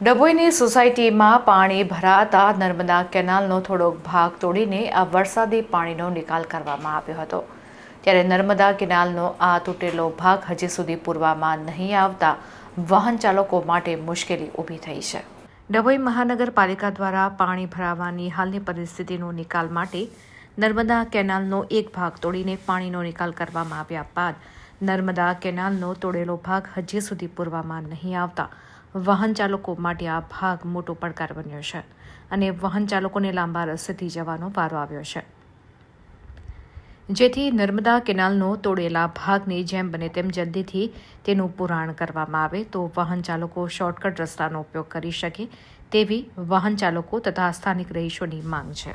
ડભોઈની સોસાયટીમાં પાણી ભરાતા નર્મદા કેનાલનો થોડોક ભાગ તોડીને આ વરસાદી પાણીનો નિકાલ કરવામાં આવ્યો હતો. ત્યારે નર્મદા કેનાલનો આ તૂટેલો ભાગ હજી સુધી પૂરવામાં નહીં આવતા વાહન ચાલકો માટે મુશ્કેલી ઊભી થઈ છે. ડભોઈ મહાનગરપાલિકા દ્વારા પાણી ભરાવાની હાલની પરિસ્થિતિનો નિકાલ માટે નર્મદા કેનાલનો એક ભાગ તોડીને પાણીનો નિકાલ કરવામાં આવ્યા બાદ નર્મદા કેનાલનો તોડેલો ભાગ હજી સુધી પૂરવામાં નહીં આવતા વાહન ચાલકો માટે આ ભાગ મોટો પડકાર બન્યો છે અને વાહન ચાલકોને લાંબા રસ્તેથી જવાનો વારો આવ્યો છે. જેથી નર્મદા કેનાલનો તોડેલા ભાગને જેમ બને તેમ જલ્દીથી તેનું પુરાણ કરવામાં આવે તો વાહન ચાલકો શોર્ટકટ રસ્તાનો ઉપયોગ કરી શકે તેવી વાહન ચાલકો તથા સ્થાનિક રહીશોની માંગ છે.